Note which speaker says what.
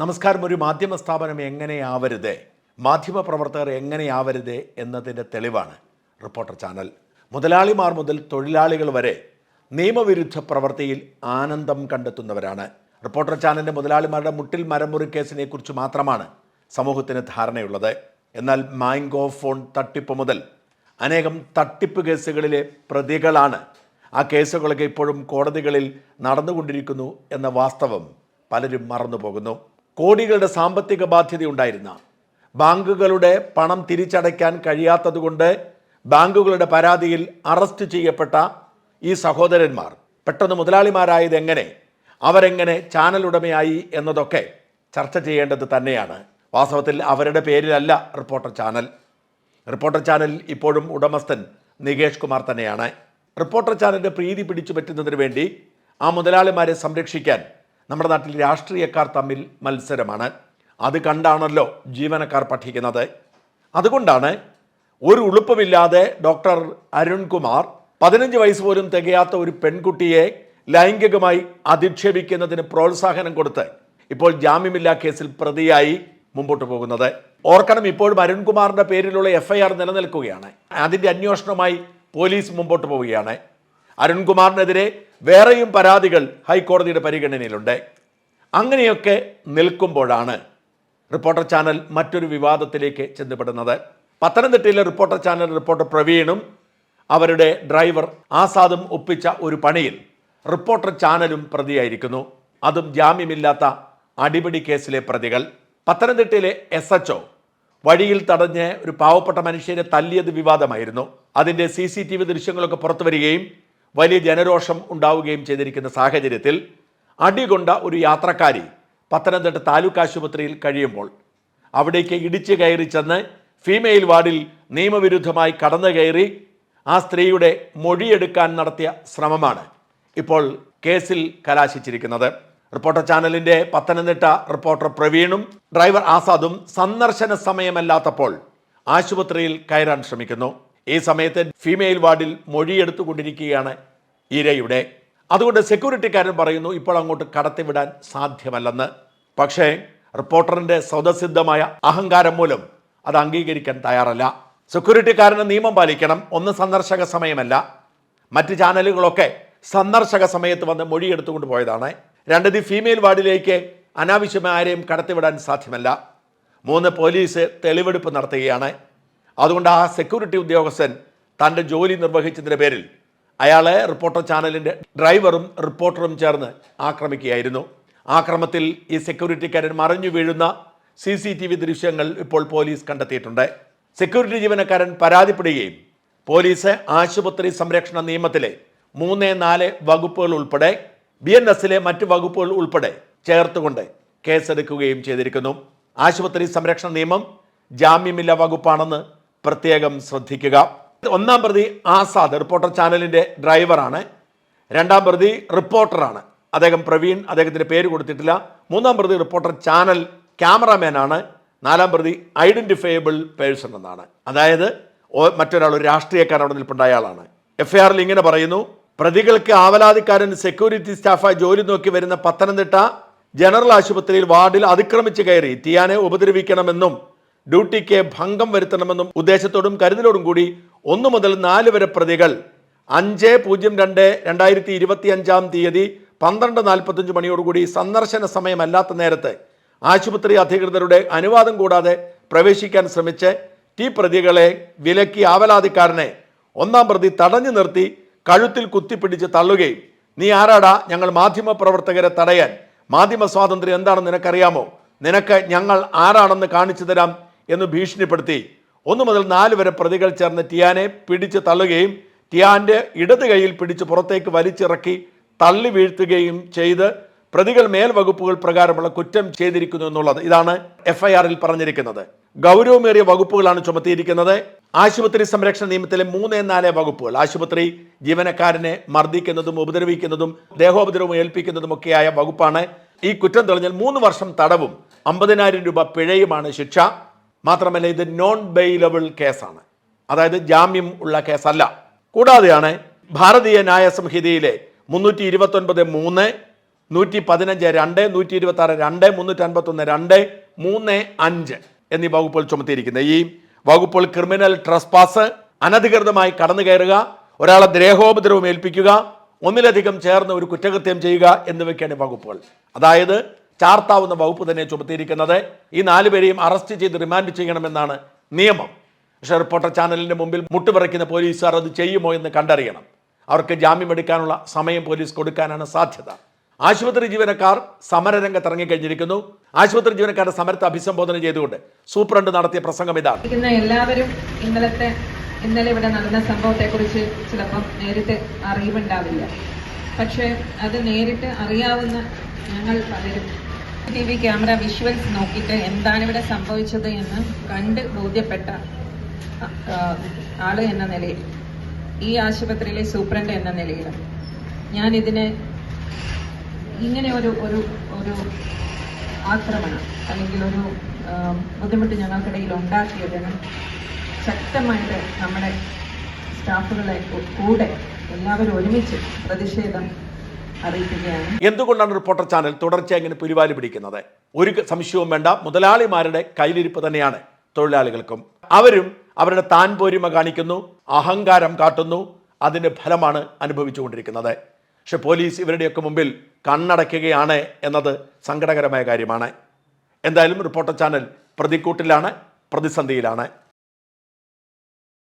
Speaker 1: നമസ്കാരം. ഒരു മാധ്യമ സ്ഥാപനം എങ്ങനെയാവരുത്? മാധ്യമ പ്രവർത്തകർ എങ്ങനെയാവരുത് എന്നതിന്റെ തെളിവാണ് റിപ്പോർട്ടർ ചാനൽ. മുതലാളിമാർ മുതൽ തൊഴിലാളികൾ വരെ നിയമവിരുദ്ധ പ്രവൃത്തിയിൽ ആനന്ദം കണ്ടെത്തുന്നവരാണ്. റിപ്പോർട്ടർ ചാനലിന്റെ മുതലാളിമാരുടെ മുട്ടിൽ മരമുറി കേസിനെക്കുറിച്ച് മാത്രമാണ് സമൂഹത്തിന് ധാരണയുള്ളത്. എന്നാൽ മാംഗോ ഫോൺ തട്ടിപ്പ് മുതൽ അനേകം തട്ടിപ്പ് കേസുകളിലെ പ്രതികളാണ് ആ കേസുകളൊക്കെ ഇപ്പോഴും കോടതികളിൽ നടന്നുകൊണ്ടിരിക്കുന്നു എന്ന വാസ്തവം പലരും മറന്നുപോകുന്നു. കോടികളുടെ സാമ്പത്തിക ബാധ്യതയുണ്ടായിരുന്ന. ബാങ്കുകളുടെ പണം തിരിച്ചടയ്ക്കാൻ കഴിയാത്തതുകൊണ്ട് ബാങ്കുകളുടെ പരാതിയിൽ അറസ്റ്റ് ചെയ്യപ്പെട്ട ഈ സഹോദരന്മാർ പെട്ടെന്ന് മുതലാളിമാരായത് എങ്ങനെ അവരെങ്ങനെ ചാനൽ ഉടമയായി എന്നതൊക്കെ ചർച്ച ചെയ്യേണ്ടത് തന്നെയാണ്. വാസ്തവത്തിൽ അവരുടെ പേരിലല്ല റിപ്പോർട്ടർ ചാനൽ. റിപ്പോർട്ടർ ചാനൽ ഇപ്പോഴും ഉടമസ്ഥൻ നികേഷ് കുമാർ തന്നെയാണ്. റിപ്പോർട്ടർ ചാനലിന്റെ പ്രീതി പിടിച്ചു പറ്റുന്നതിന് വേണ്ടി ആ മുതലാളിമാരെ സംരക്ഷിക്കാൻ നമ്മുടെ നാട്ടിൽ രാഷ്ട്രീയക്കാർ തമ്മിൽ മത്സരമാണ്. അത് കണ്ടാണല്ലോ ജീവനക്കാർ പഠിക്കുന്നത്. അതുകൊണ്ടാണ് ഒരു ഉളുപ്പമില്ലാതെ ഡോക്ടർ അരുൺകുമാർ പതിനഞ്ച് വയസ്സ് പോലും തികയാത്ത ഒരു പെൺകുട്ടിയെ ലൈംഗികമായി അധിക്ഷേപിക്കുന്നതിന് പ്രോത്സാഹനം കൊടുത്ത് ഇപ്പോൾ ജാമ്യമില്ലാ കേസിൽ പ്രതിയായി മുമ്പോട്ട് പോകുന്നത്. ഓർക്കണം ഇപ്പോഴും അരുൺകുമാറിന്റെ പേരിലുള്ള എഫ്ഐആർ നിലനിൽക്കുകയാണ്. അതിന്റെ അന്വേഷണവുമായി പോലീസ് മുമ്പോട്ട് പോവുകയാണ്. അരുൺകുമാറിനെതിരെ വേറെയും പരാതികൾ ഹൈക്കോടതിയുടെ പരിഗണനയിലുണ്ട്. അങ്ങനെയൊക്കെ നിൽക്കുമ്പോഴാണ് റിപ്പോർട്ടർ ചാനൽ മറ്റൊരു വിവാദത്തിലേക്ക് ചെന്നപ്പെടുന്നത് പത്തനംതിട്ടയിലെ റിപ്പോർട്ടർ ചാനൽ റിപ്പോർട്ടർ പ്രവീണും അവരുടെ ഡ്രൈവർ ആസാദും ഒപ്പിച്ച ഒരു പണിയിൽ റിപ്പോർട്ടർ ചാനലും പ്രതിയായിരിക്കുന്നു. അതും ജാമ്യമില്ലാത്ത അടിപിടി കേസിലെ പ്രതികൾ. പത്തനംതിട്ടയിലെ എസ് എച്ച് വഴിയിൽ തടഞ്ഞ് ഒരു പാവപ്പെട്ട മനുഷ്യരെ തല്ലിയത് വിവാദമായിരുന്നു. അതിന്റെ സി സി ടി വി ദൃശ്യങ്ങളൊക്കെ പുറത്തു വരികയും വലിയ ജനരോഷം ഉണ്ടാവുകയും ചെയ്തിരിക്കുന്ന സാഹചര്യത്തിൽ അടികൊണ്ട ഒരു യാത്രക്കാരി പത്തനംതിട്ട താലൂക്ക് ആശുപത്രിയിൽ കഴിയുമ്പോൾ അവിടേക്ക് ഇടിച്ചു കയറി ചെന്ന് ഫീമെയിൽ വാർഡിൽ നിയമവിരുദ്ധമായി കടന്നു കയറി ആ സ്ത്രീയുടെ മൊഴിയെടുക്കാൻ നടത്തിയ ശ്രമമാണ് ഇപ്പോൾ കേസിൽ കലാശിച്ചിരിക്കുന്നത്. റിപ്പോർട്ടർ ചാനലിന്റെ പത്തനംതിട്ട റിപ്പോർട്ടർ പ്രവീണും ഡ്രൈവർ ആസാദും സന്ദർശന സമയമല്ലാത്തപ്പോൾ ആശുപത്രിയിൽ കയറാൻ ശ്രമിക്കുന്നു. ഈ സമയത്ത് ഫീമെയിൽ വാർഡിൽ മൊഴിയെടുത്തുകൊണ്ടിരിക്കുകയാണ് ഇരയുടെ. അതുകൊണ്ട് സെക്യൂരിറ്റിക്കാരൻ പറയുന്നു ഇപ്പോൾ അങ്ങോട്ട് കടത്തിവിടാൻ സാധ്യമല്ലെന്ന്. പക്ഷേ റിപ്പോർട്ടറിന്റെ സ്വതസിദ്ധമായ അഹങ്കാരം മൂലം അത് അംഗീകരിക്കാൻ തയ്യാറല്ല. സെക്യൂരിറ്റിക്കാരന് നിയമം പാലിക്കണം ഒന്ന് സന്ദർശക സമയമല്ല. മറ്റ് ചാനലുകളൊക്കെ സന്ദർശക സമയത്ത് വന്ന് മൊഴിയെടുത്തുകൊണ്ട് പോയതാണ്. രണ്ടത് ഫീമെയിൽ വാർഡിലേക്ക് അനാവശ്യമായ ആരെയും കടത്തിവിടാൻ സാധ്യമല്ല. മൂന്ന് പോലീസ് തെളിവെടുപ്പ് നടത്തുകയാണ്. അതുകൊണ്ട് ആ സെക്യൂരിറ്റി ഉദ്യോഗസ്ഥൻ തന്റെ ജോലി നിർവഹിച്ചതിന്റെ പേരിൽ അയാളെ റിപ്പോർട്ടർ ചാനലിന്റെ ഡ്രൈവറും റിപ്പോർട്ടറും ചേർന്ന് ആക്രമിക്കുകയായിരുന്നു. ആക്രമത്തിൽ ഈ സെക്യൂരിറ്റിക്കാരൻ മറിഞ്ഞു വീഴുന്ന സി സി ടി വി ദൃശ്യങ്ങൾ ഇപ്പോൾ പോലീസ് കണ്ടെത്തിയിട്ടുണ്ട്. സെക്യൂരിറ്റി ജീവനക്കാരൻ പരാതിപ്പെടുകയും പോലീസ് ആശുപത്രി സംരക്ഷണ നിയമത്തിലെ മൂന്ന് നാല് വകുപ്പുകൾ ഉൾപ്പെടെ ബി എൻ എസിലെ മറ്റ് വകുപ്പുകൾ ഉൾപ്പെടെ ചേർത്തുകൊണ്ട് കേസെടുക്കുകയും ചെയ്തിരിക്കുന്നു. ആശുപത്രി സംരക്ഷണ നിയമം ജാമ്യമില്ല വകുപ്പാണെന്ന് പ്രത്യേകം ശ്രദ്ധിക്കുക. ഒന്നാം പ്രതി ആസാദ് റിപ്പോർട്ടർ ചാനലിന്റെ ഡ്രൈവറാണ്. രണ്ടാം പ്രതി റിപ്പോർട്ടറാണ്. അദ്ദേഹം പ്രവീൺ അദ്ദേഹത്തിന്റെ പേര് കൊടുത്തിട്ടില്ല. മൂന്നാം പ്രതി റിപ്പോർട്ടർ ചാനൽ ക്യാമറാമാനാണ്. നാലാം പ്രതി ഐഡന്റിഫയബിൾ പേഴ്സൺ എന്നാണ്. അതായത് മറ്റൊരാൾ ഒരു രാഷ്ട്രീയക്കാരൻ അവിടെ നിൽപ്പുണ്ടായ ആളാണ് എഫ് ഐ ആറിൽ ഇങ്ങനെ പറയുന്നു പ്രതികൾക്ക് ആവലാതിക്കാരൻ സെക്യൂരിറ്റി സ്റ്റാഫായി ജോലി നോക്കി വരുന്ന പത്തനംതിട്ട ജനറൽ ആശുപത്രിയിൽ വാർഡിൽ അതിക്രമിച്ച് കയറി തീയാനെ ഉപദ്രവിക്കണമെന്നും ഡ്യൂട്ടിക്ക് ഭംഗം വരുത്തണമെന്നും ഉദ്ദേശത്തോടും കരുതലോടും കൂടി ഒന്നു മുതൽ നാല് വരെ പ്രതികൾ. അഞ്ച് പൂജ്യം രണ്ട് രണ്ടായിരത്തി ഇരുപത്തി അഞ്ചാം തീയതി പന്ത്രണ്ട് നാൽപ്പത്തഞ്ച് മണിയോടുകൂടി സന്ദർശന സമയമല്ലാത്ത നേരത്ത് ആശുപത്രി അധികൃതരുടെ അനുവാദം കൂടാതെ പ്രവേശിക്കാൻ ശ്രമിച്ച് ടി പ്രതികളെ വിലക്കി ആവലാതിക്കാരനെ ഒന്നാം പ്രതി തടഞ്ഞു നിർത്തി കഴുത്തിൽ കുത്തിപ്പിടിച്ച് തള്ളുകയും നീ ആരാടാ? ഞങ്ങൾ മാധ്യമ പ്രവർത്തകരെ തടയാൻ. മാധ്യമ സ്വാതന്ത്ര്യം എന്താണെന്ന് നിനക്കറിയാമോ? നിനക്ക് ഞങ്ങൾ ആരാണെന്ന് കാണിച്ചു തരാം. എന്ന് ഭീഷണിപ്പെടുത്തി. ഒന്നു മുതൽ നാല് വരെ പ്രതികൾ ചേർന്ന് ടിയാനെ പിടിച്ച് തള്ളുകയും ടിയാന്റെ ഇടത് കൈയിൽ പിടിച്ച് പുറത്തേക്ക് വലിച്ചിറക്കി തള്ളി വീഴ്ത്തുകയും ചെയ്ത് പ്രതികൾ മേൽവകുപ്പുകൾ പ്രകാരമുള്ള കുറ്റം ചെയ്തിരിക്കുന്നു എന്നുള്ളത്. ഇതാണ് എഫ്ഐആറിൽ പറഞ്ഞിരിക്കുന്നത്. ഗൗരവമേറിയ വകുപ്പുകളാണ് ചുമത്തിയിരിക്കുന്നത്. ആശുപത്രി സംരക്ഷണ നിയമത്തിലെ മൂന്ന് നാല് വകുപ്പുകൾ. ആശുപത്രി ജീവനക്കാരനെ മർദ്ദിക്കുന്നതും ഉപദ്രവിക്കുന്നതും ദേഹോപദ്രവം ഏൽപ്പിക്കുന്നതും ഒക്കെയായ വകുപ്പാണ് ഈ കുറ്റം തെളിഞ്ഞാൽ മൂന്ന് വർഷം തടവും അമ്പതിനായിരം രൂപ പിഴയുമാണ് ശിക്ഷ. മാത്രമല്ല ഇത് നോൺ ബെയിലബിൾ കേസാണ്. അതായത് ജാമ്യം ഉള്ള കേസല്ല. കൂടാതെയാണ് ഭാരതീയ ന്യായ സംഹിതയിലെ മുന്നൂറ്റി ഇരുപത്തൊൻപത് മൂന്ന് നൂറ്റി പതിനഞ്ച് രണ്ട് നൂറ്റി ഇരുപത്തി ആറ് രണ്ട് മുന്നൂറ്റി അൻപത്തൊന്ന് രണ്ട് മൂന്ന് അഞ്ച് എന്നീ വകുപ്പുകൾ ചുമത്തിയിരിക്കുന്നത്. ഈ വകുപ്പുകൾ ക്രിമിനൽ ട്രസ്പാസ് അനധികൃതമായി കടന്നു കയറുക ഒരാളെ ദ്രേഹോപദ്രവം ഏൽപ്പിക്കുക ഒന്നിലധികം ചേർന്ന് ഒരു കുറ്റകൃത്യം ചെയ്യുക എന്നിവയ്ക്കാണ് വകുപ്പുകൾ. അതായത് ചാർത്താവുന്ന വകുപ്പ് തന്നെ ചുമത്തിയിരിക്കുന്നത്. ഈ നാലുപേരെയും അറസ്റ്റ് ചെയ്ത് റിമാൻഡ് ചെയ്യണമെന്നാണ് നിയമം. പക്ഷേ റിപ്പോർട്ടർ ചാനലിന്റെ മുമ്പിൽ മുട്ടുപറയ്ക്കുന്ന പോലീസുകാർ അത് ചെയ്യുമോ എന്ന് കണ്ടറിയണം. അവർക്ക് ജാമ്യമെടുക്കാനുള്ള സമയം പോലീസ് കൊടുക്കാനാണ് സാധ്യത. ആശുപത്രി ജീവനക്കാർ സമരരംഗത്ത് ഇറങ്ങിക്കഴിഞ്ഞിരിക്കുന്നു. ആശുപത്രി ജീവനക്കാരുടെ സമരത്തെ അഭിസംബോധന ചെയ്തുകൊണ്ട് സൂപ്രണ്ട് നടത്തിയ പ്രസംഗം ഇതാണ്.
Speaker 2: എല്ലാവരും ഇന്നലത്തെ ഇന്നലെ ഇവിടെ നടന്ന സംഭവത്തെക്കുറിച്ച് ചിലപ്പം നേരിട്ട് അറിവുണ്ടാവില്ല. പക്ഷേ അത് നേരിട്ട് അറിയാവുന്ന ഞങ്ങൾ പലരും ടി വി ക്യാമറ വിഷ്വൽസ് നോക്കിയിട്ട് എന്താണ് ഇവിടെ സംഭവിച്ചത് എന്ന് കണ്ട് ബോധ്യപ്പെട്ട ആൾ എന്ന നിലയിൽ ഈ ആശുപത്രിയിലെ സൂപ്രണ്ട് എന്ന നിലയിൽ. ഞാൻ ഇതിനെ ഇങ്ങനെ ഒരു ഒരു ഒരു ആക്രമണം അല്ലെങ്കിൽ ഒരു ബുദ്ധിമുട്ട് ഞങ്ങൾക്കിടയിൽ ഉണ്ടാക്കിയതിന് ശക്തമായിട്ട് നമ്മുടെ സ്റ്റാഫുകളെ കൂടെ എല്ലാവരും ഒരുമിച്ച് പ്രതിഷേധം
Speaker 1: എന്തുകൊണ്ടാണ് റിപ്പോർട്ടർ ചാനൽ തുടർച്ചയായി ഇങ്ങനെ പുലിവാലി പിടിക്കുന്നത്? ഒരു സംശയവും വേണ്ട. മുതലാളിമാരുടെ കയ്യിലിരിപ്പ് തന്നെയാണ് തൊഴിലാളികൾക്കും. അവരും അവരുടെ താൻ പോരിമ കാണിക്കുന്നു അഹങ്കാരം കാട്ടുന്നു. അതിന്റെ ഫലമാണ് അനുഭവിച്ചുകൊണ്ടിരിക്കുന്നത്. പക്ഷെ പോലീസ് ഇവരുടെയൊക്കെ മുമ്പിൽ കണ്ണടയ്ക്കുകയാണ് എന്നത് സങ്കടകരമായ കാര്യമാണ്. എന്തായാലും റിപ്പോർട്ടർ ചാനൽ പ്രതിക്കൂട്ടിലാണ് പ്രതിസന്ധിയിലാണ്.